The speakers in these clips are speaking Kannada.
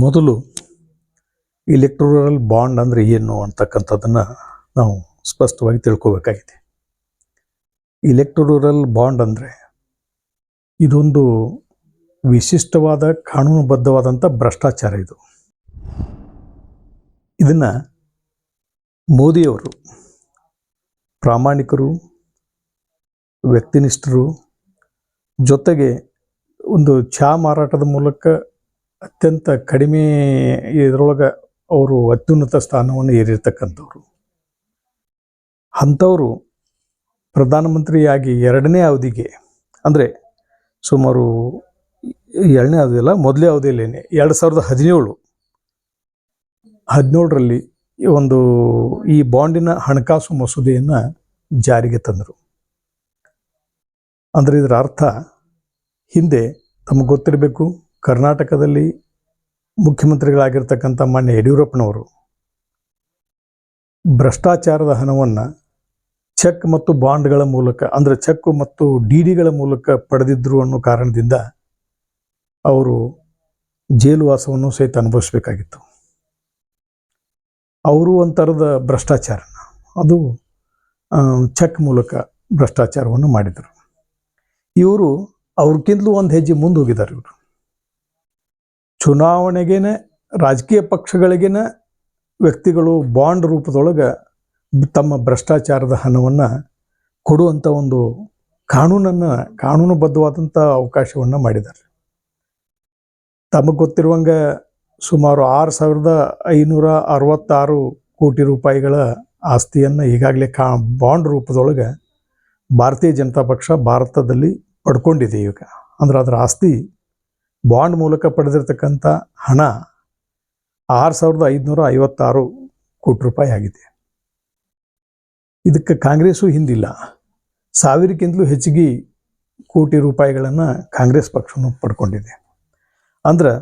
ಮೊದಲು ಇಲೆಕ್ಟ್ರೋರಲ್ ಬಾಂಡ್ ಅಂದರೆ ಏನು ಅಂತಕ್ಕಂಥದ್ದನ್ನು ನಾವು ಸ್ಪಷ್ಟವಾಗಿ ತಿಳ್ಕೋಬೇಕಾಗಿದೆ. ಇಲೆಕ್ಟ್ರೋರಲ್ ಬಾಂಡ್ ಅಂದರೆ ಇದೊಂದು ವಿಶಿಷ್ಟವಾದ ಕಾನೂನುಬದ್ಧವಾದಂಥ ಭ್ರಷ್ಟಾಚಾರ ಇದು. ಇದನ್ನು ಮೋದಿಯವರು ಪ್ರಾಮಾಣಿಕರು, ವ್ಯಕ್ತಿನಿಷ್ಠರು ಜೊತೆಗೆ ಒಂದು ಚಹಾ ಮಾರಾಟದ ಮೂಲಕ ಅತ್ಯಂತ ಕಡಿಮೆ ಇದರೊಳಗೆ ಅವರು ಅತ್ಯುನ್ನತ ಸ್ಥಾನವನ್ನು ಏರಿರ್ತಕ್ಕಂಥವ್ರು. ಅಂಥವರು ಪ್ರಧಾನಮಂತ್ರಿಯಾಗಿ ಎರಡನೇ ಅವಧಿಗೆ, ಅಂದರೆ ಸುಮಾರು ಎರಡನೇ ಅವಧಿಯಲ್ಲ ಮೊದಲೇ ಅವಧಿಯಲ್ಲೇನೆ, ಎರಡು ಸಾವಿರದ ಹದಿನೇಳು, ಹದಿನೇಳರಲ್ಲಿ ಒಂದು ಈ ಬಾಂಡಿನ ಹಣಕಾಸು ಮಸೂದೆಯನ್ನು ಜಾರಿಗೆ ತಂದರು. ಅಂದರೆ ಇದರ ಅರ್ಥ, ಹಿಂದೆ ತಮಗೆ ಗೊತ್ತಿರಬೇಕು ಕರ್ನಾಟಕದಲ್ಲಿ ಮುಖ್ಯಮಂತ್ರಿಗಳಾಗಿರ್ತಕ್ಕಂಥ ಮಾನ್ಯ ಯಡಿಯೂರಪ್ಪನವರು ಭ್ರಷ್ಟಾಚಾರದ ಹಣವನ್ನು ಚೆಕ್ ಮತ್ತು ಬಾಂಡ್ಗಳ ಮೂಲಕ, ಅಂದರೆ ಚೆಕ್ ಮತ್ತು ಡಿ ಡಿಗಳ ಮೂಲಕ ಪಡೆದಿದ್ದರು ಅನ್ನೋ ಕಾರಣದಿಂದ ಅವರು ಜೈಲುವಾಸವನ್ನು ಸಹಿತ ಅನುಭವಿಸಬೇಕಾಗಿತ್ತು. ಅವರು ಒಂಥರದ ಭ್ರಷ್ಟಾಚಾರನ, ಅದು ಚೆಕ್ ಮೂಲಕ ಭ್ರಷ್ಟಾಚಾರವನ್ನು ಮಾಡಿದರು. ಇವರು ಅವ್ರಕ್ಕಿಂತಲೂ ಒಂದು ಹೆಜ್ಜೆ ಮುಂದೆ ಹೋಗಿದ್ದಾರೆ ಇವರು. ಚುನಾವಣೆಗೇನೆ, ರಾಜಕೀಯ ಪಕ್ಷಗಳಿಗೇನ ವ್ಯಕ್ತಿಗಳು ಬಾಂಡ್ ರೂಪದೊಳಗೆ ತಮ್ಮ ಭ್ರಷ್ಟಾಚಾರದ ಹಣವನ್ನು ಕೊಡುವಂಥ ಒಂದು ಕಾನೂನನ್ನು ಕಾನೂನುಬದ್ಧವಾದಂಥ ಅವಕಾಶವನ್ನು ಮಾಡಿದ್ದಾರೆ. ತಮಗೆ ಗೊತ್ತಿರುವಂಗೆ ಸುಮಾರು ಆರು ಸಾವಿರದ ಐನೂರ ಅರವತ್ತಾರು ಕೋಟಿ ರೂಪಾಯಿಗಳ ಆಸ್ತಿಯನ್ನು ಈಗಾಗಲೇ ಕಾ, ಬಾಂಡ್ ರೂಪದೊಳಗೆ ಭಾರತೀಯ ಜನತಾ ಪಕ್ಷ ಭಾರತದಲ್ಲಿ ಪಡ್ಕೊಂಡಿದೆ ಈಗ. ಅಂದ್ರೆ ಅದರ ಆಸ್ತಿ ಬಾಂಡ್ ಮೂಲಕ ಪಡೆದಿರ್ತಕ್ಕಂಥ ಹಣ ಆರು ಸಾವಿರದ ಐದುನೂರ ಐವತ್ತಾರು ಕೋಟಿ ರೂಪಾಯಿ ಆಗಿದೆ. ಇದಕ್ಕೆ ಕಾಂಗ್ರೆಸ್ಸು ಹಿಂದಿಲ್ಲ. ಸಾವಿರಕ್ಕಿಂತಲೂ ಹೆಚ್ಚಿಗೆ ಕೋಟಿ ರೂಪಾಯಿಗಳನ್ನು ಕಾಂಗ್ರೆಸ್ ಪಕ್ಷವನ್ನು ಪಡ್ಕೊಂಡಿದೆ. ಅಂದ್ರೆ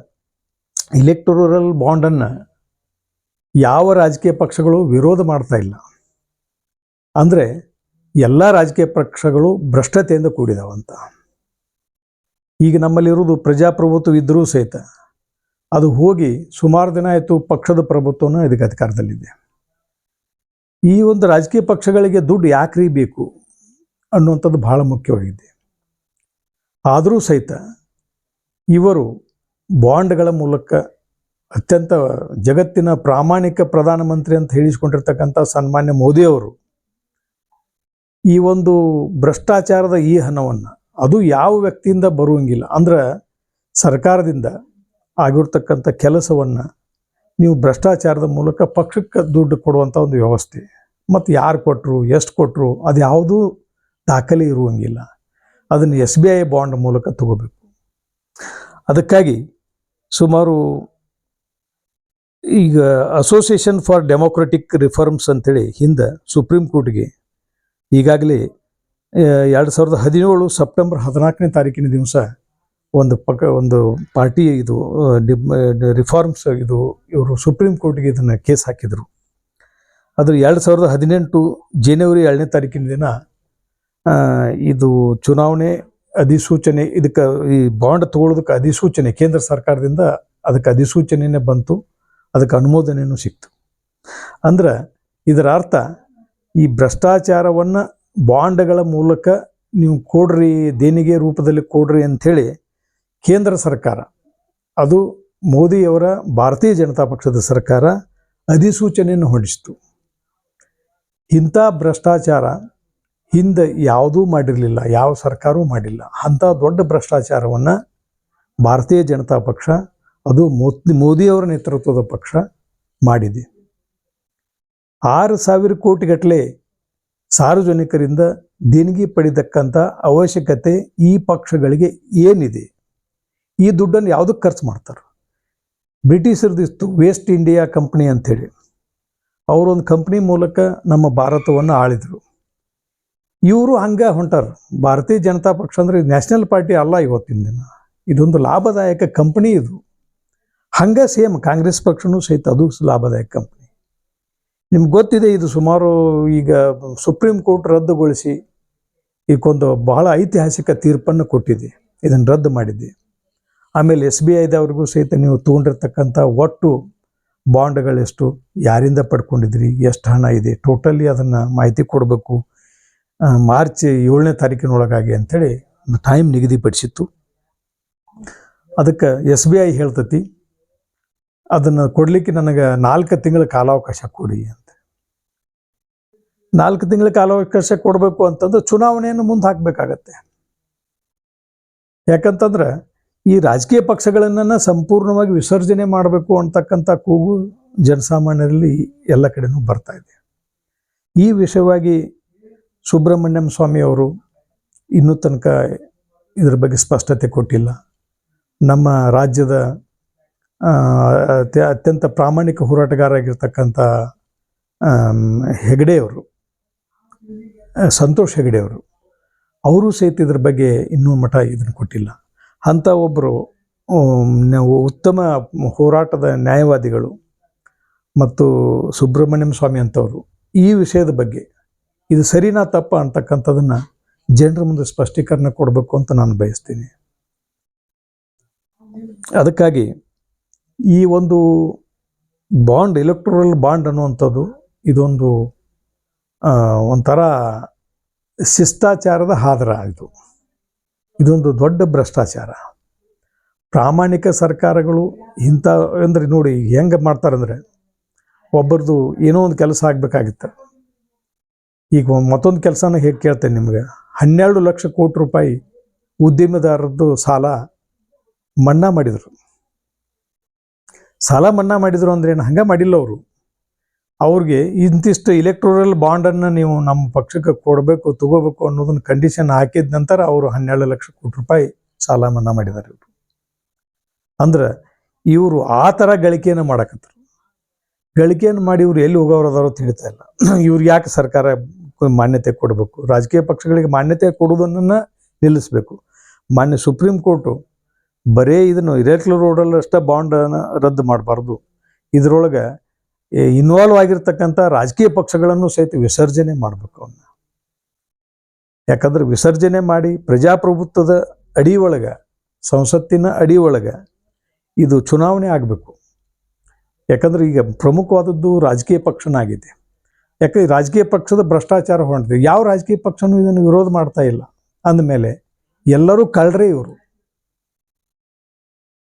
ಇಲೆಕ್ಟೋರಲ್ ಬಾಂಡನ್ನು ಯಾವ ರಾಜಕೀಯ ಪಕ್ಷಗಳು ವಿರೋಧ ಮಾಡ್ತಾ ಇಲ್ಲ. ಅಂದರೆ ಎಲ್ಲ ರಾಜಕೀಯ ಪಕ್ಷಗಳು ಭ್ರಷ್ಟತೆಯಿಂದ ಕೂಡಿದಾವಂತ. ಈಗ ನಮ್ಮಲ್ಲಿರುವುದು ಪ್ರಜಾಪ್ರಭುತ್ವ ಇದ್ದರೂ ಸಹಿತ ಅದು ಹೋಗಿ ಸುಮಾರು ದಿನ ಆಯಿತು ಪಕ್ಷದ ಪ್ರಭುತ್ವನ ಇದಕ್ಕೆ ಅಧಿಕಾರದಲ್ಲಿದೆ. ಈ ಒಂದು ರಾಜಕೀಯ ಪಕ್ಷಗಳಿಗೆ ದುಡ್ಡು ಯಾಕ್ರಿ ಬೇಕು ಅನ್ನುವಂಥದ್ದು ಬಹಳ ಮುಖ್ಯವಾಗಿದೆ. ಆದರೂ ಸಹಿತ ಇವರು ಬಾಂಡ್ಗಳ ಮೂಲಕ ಅತ್ಯಂತ ಜಗತ್ತಿನ ಪ್ರಾಮಾಣಿಕ ಪ್ರಧಾನಮಂತ್ರಿ ಅಂತ ಹೇಳಿಸ್ಕೊಂಡಿರ್ತಕ್ಕಂಥ ಸನ್ಮಾನ್ಯ ಮೋದಿಯವರು ಈ ಒಂದು ಭ್ರಷ್ಟಾಚಾರದ ಈ ಹಣವನ್ನು ಅದು ಯಾವ ವ್ಯಕ್ತಿಯಿಂದ ಬರುವಂಗಿಲ್ಲ. ಅಂದ್ರೆ ಸರ್ಕಾರದಿಂದ ಆಗಿರ್ತಕ್ಕಂಥ ಕೆಲಸವನ್ನು ನೀವು ಭ್ರಷ್ಟಾಚಾರದ ಮೂಲಕ ಪಕ್ಷಕ್ಕೆ ದುಡ್ಡು ಕೊಡುವಂಥ ಒಂದು ವ್ಯವಸ್ಥೆ. ಮತ್ತು ಯಾರು ಕೊಟ್ಟರು ಎಷ್ಟು ಕೊಟ್ಟರು ಅದು ಯಾವುದೂ ದಾಖಲೆ ಇರುವಂಗಿಲ್ಲ. ಅದನ್ನು ಎಸ್ ಬಿ ಐ ಬಾಂಡ್ ಮೂಲಕ ತಗೋಬೇಕು. ಅದಕ್ಕಾಗಿ ಸುಮಾರು ಈಗ ಅಸೋಸಿಯೇಷನ್ ಫಾರ್ ಡೆಮೋಕ್ರೆಟಿಕ್ ರಿಫಾರ್ಮ್ಸ್ ಅಂತೇಳಿ ಹಿಂದೆ ಸುಪ್ರೀಂ ಕೋರ್ಟ್ಗೆ ಈಗಾಗಲೇ ಎರಡು ಸಾವಿರದ ಹದಿನೇಳು ಸೆಪ್ಟೆಂಬರ್ ಹದಿನಾಲ್ಕನೇ ತಾರೀಕಿನ ದಿವಸ ಒಂದು ಪಕ್ಕ ಒಂದು ಪಾರ್ಟಿ ಇದು ರಿಫಾರ್ಮ್ಸ್ ಇದು, ಇವರು ಸುಪ್ರೀಂ ಕೋರ್ಟ್ಗೆ ಇದನ್ನು ಕೇಸ್ ಹಾಕಿದರು. ಅದು ಎರಡು ಸಾವಿರದ ಹದಿನೆಂಟು ಜನವರಿ ಏಳನೇ ತಾರೀಕಿನ ದಿನ ಇದು ಚುನಾವಣೆ ಅಧಿಸೂಚನೆ, ಇದಕ್ಕೆ ಈ ಬಾಂಡ್ ತಗೊಳ್ಳೋದಕ್ಕೆ ಅಧಿಸೂಚನೆ, ಕೇಂದ್ರ ಸರ್ಕಾರದಿಂದ ಅದಕ್ಕೆ ಅಧಿಸೂಚನೆಯೇ ಬಂತು, ಅದಕ್ಕೆ ಅನುಮೋದನೆಯೂ ಸಿಕ್ತು. ಅಂದ್ರೆ ಇದರ ಅರ್ಥ ಈ ಭ್ರಷ್ಟಾಚಾರವನ್ನು ಬಾಂಡ್ಗಳ ಮೂಲಕ ನೀವು ಕೊಡ್ರಿ, ದೇಣಿಗೆ ರೂಪದಲ್ಲಿ ಕೊಡ್ರಿ ಅಂಥೇಳಿ ಕೇಂದ್ರ ಸರ್ಕಾರ, ಅದು ಮೋದಿಯವರ ಭಾರತೀಯ ಜನತಾ ಪಕ್ಷದ ಸರ್ಕಾರ ಅಧಿಸೂಚನೆಯನ್ನು ಹೊರಡಿಸಿತು. ಇಂಥ ಭ್ರಷ್ಟಾಚಾರ ಹಿಂದೆ ಯಾವುದೂ ಮಾಡಿರಲಿಲ್ಲ, ಯಾವ ಸರ್ಕಾರವೂ ಮಾಡಿಲ್ಲ. ಅಂಥ ದೊಡ್ಡ ಭ್ರಷ್ಟಾಚಾರವನ್ನು ಭಾರತೀಯ ಜನತಾ ಪಕ್ಷ, ಅದು ಮೋದಿ, ಮೋದಿಯವರ ನೇತೃತ್ವದ ಪಕ್ಷ ಮಾಡಿದೆ. ಆರು ಸಾವಿರ ಕೋಟಿಗಟ್ಟಲೆ ಸಾರ್ವಜನಿಕರಿಂದ ದೇಣಿಗೆ ಪಡೆದಕ್ಕಂಥ ಅವಶ್ಯಕತೆ ಈ ಪಕ್ಷಗಳಿಗೆ ಏನಿದೆ? ಈ ದುಡ್ಡನ್ನು ಯಾವುದಕ್ಕೆ ಖರ್ಚು ಮಾಡ್ತಾರೆ? ಬ್ರಿಟಿಷರದಿತ್ತು ವೇಸ್ಟ್ ಇಂಡಿಯಾ ಕಂಪ್ನಿ ಅಂಥೇಳಿ. ಅವರೊಂದು ಕಂಪ್ನಿ ಮೂಲಕ ನಮ್ಮ ಭಾರತವನ್ನು ಆಳಿದರು. ಇವರು ಹಂಗೆ ಹೊಂಟಾರ. ಭಾರತೀಯ ಜನತಾ ಪಕ್ಷ ಅಂದರೆ ನ್ಯಾಷನಲ್ ಪಾರ್ಟಿ ಅಲ್ಲ ಇವತ್ತಿನ ದಿನ. ಇದೊಂದು ಲಾಭದಾಯಕ ಕಂಪನಿ ಇದು. ಹಂಗೆ ಸೇಮ್ ಕಾಂಗ್ರೆಸ್ ಪಕ್ಷನೂ ಸಹಿತ ಅದು ಲಾಭದಾಯಕ ಕಂಪನಿ. ನಿಮ್ಗೆ ಗೊತ್ತಿದೆ, ಇದು ಸುಮಾರು ಈಗ ಸುಪ್ರೀಂ ಕೋರ್ಟ್ ರದ್ದುಗೊಳಿಸಿ ಇದಕ್ಕೊಂದು ಬಹಳ ಐತಿಹಾಸಿಕ ತೀರ್ಪನ್ನು ಕೊಟ್ಟಿದೆ, ಇದನ್ನು ರದ್ದು ಮಾಡಿದೆ. ಆಮೇಲೆ ಎಸ್ ಬಿ ಐದವ್ರಿಗೂ ಸಹಿತ ನೀವು ತೊಗೊಂಡಿರ್ತಕ್ಕಂಥ ಒಟ್ಟು ಬಾಂಡ್ಗಳೆಷ್ಟು ಯಾರಿಂದ ಪಡ್ಕೊಂಡಿದ್ರಿ, ಎಷ್ಟು ಹಣ ಇದೆ, ಟೋಟಲಿ ಅದನ್ನು ಮಾಹಿತಿ ಕೊಡಬೇಕು ಮಾರ್ಚ್ ಏಳನೇ ತಾರೀಕಿನೊಳಗಾಗಿ ಅಂಥೇಳಿ ಒಂದು ಟೈಮ್ ನಿಗದಿಪಡಿಸಿತ್ತು. ಅದಕ್ಕೆ ಎಸ್ ಬಿ ಐ ಹೇಳ್ತತಿ ಅದನ್ನು ಕೊಡಲಿಕ್ಕೆ ನನಗೆ ನಾಲ್ಕು ತಿಂಗಳ ಕಾಲಾವಕಾಶ ಕೊಡಿ ಅಂತ. ನಾಲ್ಕು ತಿಂಗಳ ಕಾಲಾವಕಾಶ ಕೊಡಬೇಕು ಅಂತಂದ್ರೆ ಚುನಾವಣೆಯನ್ನು ಮುಂದೆ ಹಾಕಬೇಕಾಗತ್ತೆ. ಯಾಕಂತಂದ್ರೆ ಈ ರಾಜಕೀಯ ಪಕ್ಷಗಳನ್ನ ಸಂಪೂರ್ಣವಾಗಿ ವಿಸರ್ಜನೆ ಮಾಡಬೇಕು ಅಂತಕ್ಕಂಥ ಕೂಗು ಜನಸಾಮಾನ್ಯರಲ್ಲಿ ಎಲ್ಲ ಕಡೆನೂ ಬರ್ತಾ ಇದೆ. ಈ ವಿಷಯವಾಗಿ ಸುಬ್ರಹ್ಮಣ್ಯಂ ಸ್ವಾಮಿ ಅವರು ಇನ್ನೂ ತನಕ ಇದ್ರ ಬಗ್ಗೆ ಸ್ಪಷ್ಟತೆ ಕೊಟ್ಟಿಲ್ಲ. ನಮ್ಮ ರಾಜ್ಯದ ಅತ್ಯಂತ ಪ್ರಾಮಾಣಿಕ ಹೋರಾಟಗಾರ ಆಗಿರ್ತಕ್ಕಂಥ ಹೆಗಡೆಯವರು ಸಂತೋಷ್ ಹೆಗಡೆಯವರು, ಅವರು ಸಹಿತ ಇದ್ರ ಬಗ್ಗೆ ಇನ್ನೂ ಮಠ ಇದನ್ನು ಕೊಟ್ಟಿಲ್ಲ. ಅಂಥ ಒಬ್ಬರು ನಾವು ಉತ್ತಮ ಹೋರಾಟದ ನ್ಯಾಯವಾದಿಗಳು ಮತ್ತು ಸುಬ್ರಹ್ಮಣ್ಯಂ ಸ್ವಾಮಿ ಅಂಥವರು, ಈ ವಿಷಯದ ಬಗ್ಗೆ ಇದು ಸರಿನಾ ತಪ್ಪ ಅಂತಕ್ಕಂಥದನ್ನು ಜನರ ಮುಂದೆ ಸ್ಪಷ್ಟೀಕರಣ ಕೊಡಬೇಕು ಅಂತ ನಾನು ಬಯಸ್ತೀನಿ. ಅದಕ್ಕಾಗಿ ಈ ಒಂದು ಬಾಂಡ್ ಎಲೆಕ್ಟ್ರಲ್ ಬಾಂಡ್ ಅನ್ನುವಂಥದ್ದು ಇದೊಂದು ಒಂಥರ ಶಿಷ್ಟಾಚಾರದ ಹಾದರ ಇದು. ಇದೊಂದು ದೊಡ್ಡ ಭ್ರಷ್ಟಾಚಾರ. ಪ್ರಾಮಾಣಿಕ ಸರ್ಕಾರಗಳು ಇಂಥ, ಅಂದರೆ ನೋಡಿ ಹೆಂಗೆ ಮಾಡ್ತಾರಂದ್ರೆ ಒಬ್ಬರದು ಏನೋ ಒಂದು ಕೆಲಸ ಆಗಬೇಕಾಗಿತ್ತು. ಈಗ ಮತ್ತೊಂದು ಕೆಲಸನ ಹೇಗೆ ಕೇಳ್ತೇನೆ ನಿಮಗೆ? ಹನ್ನೆರಡು ಲಕ್ಷ ಕೋಟಿ ರೂಪಾಯಿ ಉದ್ಯಮದಾರರದ್ದು ಸಾಲ ಮನ್ನಾ ಮಾಡಿದರು. ಸಾಲ ಮನ್ನಾ ಮಾಡಿದರು ಅಂದ್ರೆ ಏನು ಹಂಗೆ ಮಾಡಿಲ್ಲ ಅವರು. ಅವ್ರಿಗೆ ಇಂತಿಷ್ಟು ಇಲೆಕ್ಟ್ರೋರಲ್ ಬಾಂಡನ್ನು ನೀವು ನಮ್ಮ ಪಕ್ಷಕ್ಕೆ ಕೊಡಬೇಕು, ತಗೋಬೇಕು ಅನ್ನೋದನ್ನ ಕಂಡೀಷನ್ ಹಾಕಿದ ನಂತರ ಅವರು ಹನ್ನೆರಡು ಲಕ್ಷ ಕೋಟಿ ರೂಪಾಯಿ ಸಾಲ ಮನ್ನಾ ಮಾಡಿದ್ದಾರೆ ಇವರು. ಅಂದ್ರೆ ಇವರು ಆ ಥರ ಗಳಿಕೆಯನ್ನು ಮಾಡಕತ್ತರು ಗಳಿಕೆಯನ್ನು ಮಾಡಿ ಇವ್ರು ಎಲ್ಲಿ ಹೋಗೋರು ಅದಾರೋ ತಿಳಿತಾ ಇಲ್ಲ. ಇವ್ರು ಯಾಕೆ ಸರ್ಕಾರ ಮಾನ್ಯತೆ ಕೊಡಬೇಕು? ರಾಜಕೀಯ ಪಕ್ಷಗಳಿಗೆ ಮಾನ್ಯತೆ ಕೊಡುವುದನ್ನು ನಿಲ್ಲಿಸಬೇಕು. ಮಾನ್ಯ ಸುಪ್ರೀಂ ಕೋರ್ಟು ಬರೇ ಇದನ್ನು ಇರೇಕ್ಲ ರೋಡಲ್ಲಿ ಅಷ್ಟೇ ಬಾಂಡನ್ನು ರದ್ದು ಮಾಡಬಾರ್ದು. ಇದರೊಳಗೆ ಇನ್ವಾಲ್ವ್ ಆಗಿರ್ತಕ್ಕಂಥ ರಾಜಕೀಯ ಪಕ್ಷಗಳನ್ನು ಸಹಿತ ವಿಸರ್ಜನೆ ಮಾಡಬೇಕು ಅವನ್ನ ಯಾಕಂದ್ರೆ ವಿಸರ್ಜನೆ ಮಾಡಿ ಪ್ರಜಾಪ್ರಭುತ್ವದ ಅಡಿ ಒಳಗೆ, ಸಂಸತ್ತಿನ ಅಡಿ ಒಳಗೆ ಇದು ಚುನಾವಣೆ ಆಗಬೇಕು. ಯಾಕಂದ್ರೆ ಈಗ ಪ್ರಮುಖವಾದದ್ದು ರಾಜಕೀಯ ಪಕ್ಷನಾಗಿದೆ. ಯಾಕಂದ್ರೆ ರಾಜಕೀಯ ಪಕ್ಷದ ಭ್ರಷ್ಟಾಚಾರ ಹೊಂಟಿದೆ ಯಾವ ರಾಜಕೀಯ ಪಕ್ಷನೂ ಇದನ್ನು ವಿರೋಧ ಮಾಡ್ತಾ ಇಲ್ಲ. ಅಂದಮೇಲೆ ಎಲ್ಲರೂ ಕಳ್ಳರೇ ಇವರು.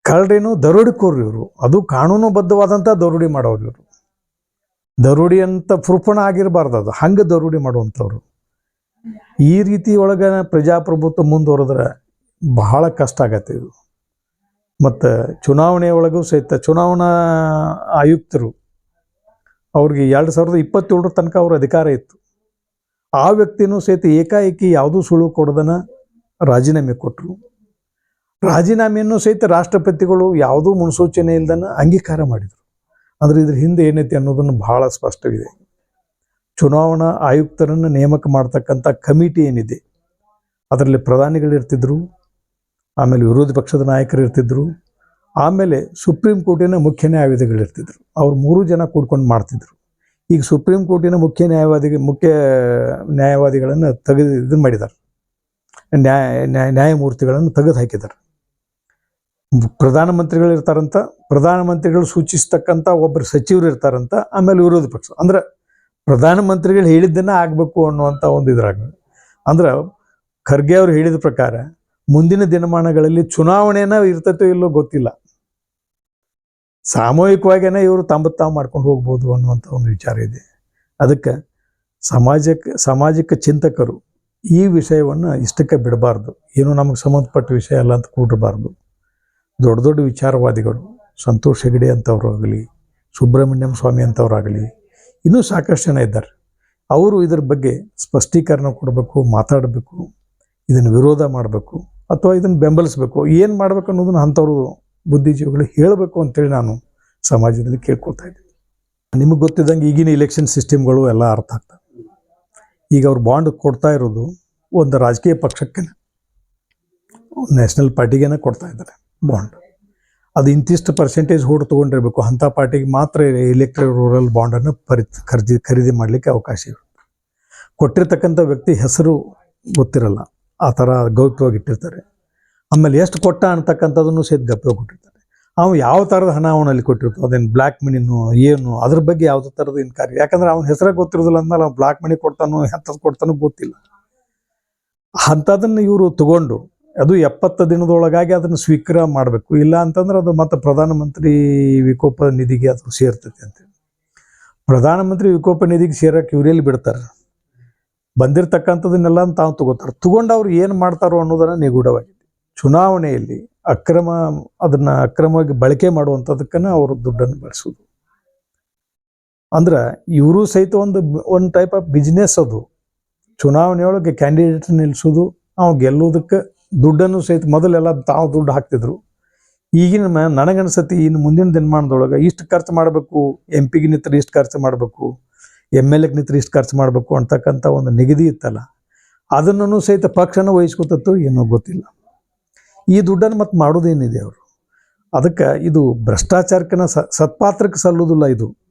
ಕಳ್ಳರೇನು ದರೋಡಿಕೋರು ಇವರು. ಅದು ಕಾನೂನುಬದ್ಧವಾದಂಥ ದರೋಡಿ ಮಾಡೋರು ಇವರು. ದರೋಡಿ ಅಂತ ಪ್ರೂಫಣ ಆಗಿರಬಾರ್ದು ಅದು. ಹಂಗೆ ದರೋಡಿ ಮಾಡುವಂಥವ್ರು. ಈ ರೀತಿ ಒಳಗೆ ಪ್ರಜಾಪ್ರಭುತ್ವ ಮುಂದುವರೆದ್ರೆ ಬಹಳ ಕಷ್ಟ ಆಗತ್ತೆ ಇದು. ಮತ್ತು ಚುನಾವಣೆ ಒಳಗೂ ಸಹಿತ ಚುನಾವಣಾ ಆಯುಕ್ತರು ಅವ್ರಿಗೆ ಎರಡು ಸಾವಿರದ ಇಪ್ಪತ್ತೇಳರ ತನಕ ಅವ್ರ ಅಧಿಕಾರ ಇತ್ತು. ಆ ವ್ಯಕ್ತಿನೂ ಸಹಿತ ಏಕಾಏಕಿ ಯಾವುದೂ ಸುಳ್ಳು ಕೊಡದನ ರಾಜೀನಾಮೆ ಕೊಟ್ಟರು ರಾಜೀನಾಮೆಯನ್ನು ಸಹಿತ ರಾಷ್ಟ್ರಪತಿಗಳು ಯಾವುದೂ ಮುನ್ಸೂಚನೆ ಇಲ್ದನ ಅಂಗೀಕಾರ ಮಾಡಿದರು. ಅಂದರೆ ಇದ್ರ ಹಿಂದೆ ಏನೈತಿ ಅನ್ನೋದನ್ನು ಬಹಳ ಸ್ಪಷ್ಟವಿದೆ. ಚುನಾವಣಾ ಆಯುಕ್ತರನ್ನು ನೇಮಕ ಮಾಡ್ತಕ್ಕಂಥ ಕಮಿಟಿ ಏನಿದೆ, ಅದರಲ್ಲಿ ಪ್ರಧಾನಿಗಳು ಇರ್ತಿದ್ರು, ಆಮೇಲೆ ವಿರೋಧ ಪಕ್ಷದ ನಾಯಕರು ಇರ್ತಿದ್ರು, ಆಮೇಲೆ ಸುಪ್ರೀಂ ಕೋರ್ಟಿನ ಮುಖ್ಯ ನ್ಯಾಯವಾದಿಗಳು ಇರ್ತಿದ್ರು. ಅವ್ರು ಮೂರು ಜನ ಕೂಡ್ಕೊಂಡು ಮಾಡ್ತಿದ್ರು. ಈಗ ಸುಪ್ರೀಂ ಕೋರ್ಟಿನ ಮುಖ್ಯ ನ್ಯಾಯವಾದಿ, ಮುಖ್ಯ ನ್ಯಾಯವಾದಿಗಳನ್ನು ತೆಗೆದು ಇದನ್ನು ಮಾಡಿದ್ದಾರೆ ನ್ಯಾಯ ನ್ಯಾಯ, ನ್ಯಾಯಮೂರ್ತಿಗಳನ್ನು ತೆಗೆದು ಹಾಕಿದ್ದಾರೆ ಪ್ರಧಾನಮಂತ್ರಿಗಳು ಇರ್ತಾರಂತ, ಪ್ರಧಾನಮಂತ್ರಿಗಳು ಸೂಚಿಸ್ತಕ್ಕಂಥ ಒಬ್ಬರು ಸಚಿವರು ಇರ್ತಾರಂತ, ಆಮೇಲೆ ವಿರೋಧ ಪಕ್ಷ. ಅಂದ್ರೆ ಪ್ರಧಾನಮಂತ್ರಿಗಳು ಹೇಳಿದ್ದನ್ನ ಆಗಬೇಕು ಅನ್ನುವಂಥ ಒಂದು ಇದ್ರಾಗ. ಅಂದ್ರೆ ಖರ್ಗೆ ಅವರು ಹೇಳಿದ ಪ್ರಕಾರ ಮುಂದಿನ ದಿನಮಾನಗಳಲ್ಲಿ ಚುನಾವಣೆನ ಇರ್ತೈತೋ ಇಲ್ಲೋ ಗೊತ್ತಿಲ್ಲ. ಸಾಮೂಹಿಕವಾಗಿನೇ ಇವರು ತಾಂಬ ತಾವು ಮಾಡ್ಕೊಂಡು ಹೋಗ್ಬೋದು ಅನ್ನುವಂಥ ಒಂದು ವಿಚಾರ ಇದೆ. ಅದಕ್ಕೆ ಸಮಾಜಕ್ಕೆ ಸಾಮಾಜಿಕ ಚಿಂತಕರು ಈ ವಿಷಯವನ್ನು ಇಷ್ಟಕ್ಕೆ ಬಿಡಬಾರ್ದು. ಏನು ನಮಗೆ ಸಂಬಂಧಪಟ್ಟ ವಿಷಯ ಅಲ್ಲ ಅಂತ ಕೂಡಿರಬಾರ್ದು ದೊಡ್ಡ ದೊಡ್ಡ ವಿಚಾರವಾದಿಗಳು, ಸಂತೋಷ್ ಹೆಗಡೆ ಆಗಲಿ ಸುಬ್ರಹ್ಮಣ್ಯಂ ಸ್ವಾಮಿ ಅಂಥವ್ರಾಗಲಿ ಇನ್ನೂ ಸಾಕಷ್ಟು ಜನ ಇದ್ದಾರೆ. ಅವರು ಇದ್ರ ಬಗ್ಗೆ ಸ್ಪಷ್ಟೀಕರಣ ಕೊಡಬೇಕು, ಮಾತಾಡಬೇಕು, ಇದನ್ನು ವಿರೋಧ ಮಾಡಬೇಕು, ಅಥವಾ ಇದನ್ನು ಬೆಂಬಲಿಸಬೇಕು. ಏನು ಮಾಡಬೇಕು ಅನ್ನೋದನ್ನ ಅಂಥವ್ರು ಬುದ್ಧಿಜೀವಿಗಳು ಹೇಳಬೇಕು ಅಂತೇಳಿ ನಾನು ಸಮಾಜದಲ್ಲಿ ಕೇಳ್ಕೊಳ್ತಾ ಇದ್ದೀನಿ. ನಿಮಗೆ ಗೊತ್ತಿದ್ದಂಗೆ ಈಗಿನ ಇಲೆಕ್ಷನ್ ಸಿಸ್ಟಮ್ಗಳು ಎಲ್ಲ ಅರ್ಥ ಆಗ್ತವೆ. ಈಗ ಅವ್ರು ಬಾಂಡ್ ಕೊಡ್ತಾ ಇರೋದು ಒಂದು ರಾಜಕೀಯ ಪಕ್ಷಕ್ಕೆ ನ್ಯಾಷನಲ್ ಪಾರ್ಟಿಗೇನೆ ಕೊಡ್ತಾ ಇದ್ದಾರೆ. ಬಾಂಡ್. ಅದು ಇಂತಿಷ್ಟು ಪರ್ಸೆಂಟೇಜ್ ಹೂಡ್ ತೊಗೊಂಡಿರ್ಬೇಕು. ಅಂಥ ಪಾರ್ಟಿಗೆ ಮಾತ್ರ ಎಲೆಕ್ಟ್ರಿಕ್ ರೂರಲ್ ಬಾಂಡನ್ನು ಪರಿ ಖರೀದಿ ಖರೀದಿ ಮಾಡಲಿಕ್ಕೆ ಅವಕಾಶ ಇರುತ್ತೆ. ಕೊಟ್ಟಿರ್ತಕ್ಕಂಥ ವ್ಯಕ್ತಿ ಹೆಸರು ಗೊತ್ತಿರಲ್ಲ. ಆ ಥರ ಗೌಪ್ಯವಾಗಿ ಇಟ್ಟಿರ್ತಾರೆ. ಆಮೇಲೆ ಎಷ್ಟು ಕೊಟ್ಟ ಅಂತಕ್ಕಂಥದ್ದನ್ನು ಸಹಿತ ಗಪ್ಪೆ ಕೊಟ್ಟಿರ್ತಾರೆ. ಅವ್ನು ಯಾವ ಥರದ ಹಣ ಅವನಲ್ಲಿ ಕೊಟ್ಟಿರ್ತಾವೆ ಅದೇನು ಬ್ಲ್ಯಾಕ್ ಮನಿನೂ ಏನು, ಅದ್ರ ಬಗ್ಗೆ ಯಾವುದೇ ಥರದ ಇನ್ಕಾರಿ ಯಾಕಂದ್ರೆ ಅವನ ಹೆಸರೇ ಗೊತ್ತಿರೋದಿಲ್ಲ ಅಂದ್ಮೇಲೆ ಅವ್ನು ಬ್ಲ್ಯಾಕ್ ಮನಿ ಕೊಡ್ತಾನೋ, ಎಂಥದ್ದು ಕೊಡ್ತಾನೋ ಗೊತ್ತಿಲ್ಲ. ಅಂಥದನ್ನು ಇವರು ತಗೊಂಡು ಅದು ಎಪ್ಪತ್ತು ದಿನದೊಳಗಾಗಿ ಅದನ್ನು ಸ್ವೀಕಾರ ಮಾಡಬೇಕು. ಇಲ್ಲ ಅಂತಂದ್ರೆ ಅದು ಮತ್ತೆ ಪ್ರಧಾನಮಂತ್ರಿ ವಿಕೋಪ ನಿಧಿಗೆ ಅದು ಸೇರ್ತೈತೆ ಅಂತೇಳಿ ಪ್ರಧಾನಮಂತ್ರಿ ವಿಕೋಪ ನಿಧಿಗೆ ಸೇರಕ್ಕೆ ಇವರೆಲ್ಲಿ ಬಿಡ್ತಾರೆ? ಬಂದಿರತಕ್ಕಂಥದನ್ನೆಲ್ಲ ತಾವು ತಗೋತಾರೆ. ತಗೊಂಡು ಅವ್ರು ಏನು ಮಾಡ್ತಾರೋ ಅನ್ನೋದನ್ನು ನಿಗೂಢವಾಗಿದೆ. ಚುನಾವಣೆಯಲ್ಲಿ ಅಕ್ರಮ, ಅದನ್ನು ಅಕ್ರಮವಾಗಿ ಬಳಕೆ ಮಾಡುವಂಥದಕ್ಕನ್ನು ಅವರು ದುಡ್ಡನ್ನು ಬಳಸೋದು. ಅಂದ್ರೆ ಇವರು ಸಹಿತ ಒಂದು ಒಂದು ಟೈಪ್ ಆಫ್ ಬಿಸ್ನೆಸ್ ಅದು. ಚುನಾವಣೆಯೊಳಗೆ ಕ್ಯಾಂಡಿಡೇಟ್ ನಿಲ್ಲಿಸೋದು ನಾವು ಗೆಲ್ಲೋದಕ್ಕೆ ದುಡ್ಡನ್ನು ಸಹಿತ ಮೊದಲೆಲ್ಲ ತಾವು ದುಡ್ಡು ಹಾಕ್ತಿದ್ರು. ಈಗಿನ ನನಗನ್ಸತಿ ಇನ್ನು ಮುಂದಿನ ದಿನಮಾನದೊಳಗೆ ಇಷ್ಟು ಖರ್ಚು ಮಾಡಬೇಕು ಎಂ ಪಿಗೆ ನಿತ್ರ ಇಷ್ಟು ಖರ್ಚು ಮಾಡಬೇಕು ಎಂ ಎಲ್ ಎಗೆ ನಿತ್ರ ಇಷ್ಟು ಖರ್ಚು ಮಾಡಬೇಕು ಅಂತಕ್ಕಂಥ ಒಂದು ನಿಗದಿ ಇತ್ತಲ್ಲ. ಅದನ್ನು ಸಹಿತ ಪಕ್ಷನ ವಹಿಸ್ಕೊತತ್ತು ಏನೋ ಗೊತ್ತಿಲ್ಲ. ಈ ದುಡ್ಡನ್ನು ಮತ್ತೆ ಮಾಡೋದೇನಿದೆ ಅವರು. ಅದಕ್ಕೆ ಇದು ಭ್ರಷ್ಟಾಚಾರಕ್ಕನ ಸತ್ಪಾತ್ರಕ್ಕೆ ಸಲ್ಲೋದಿಲ್ಲ ಇದು.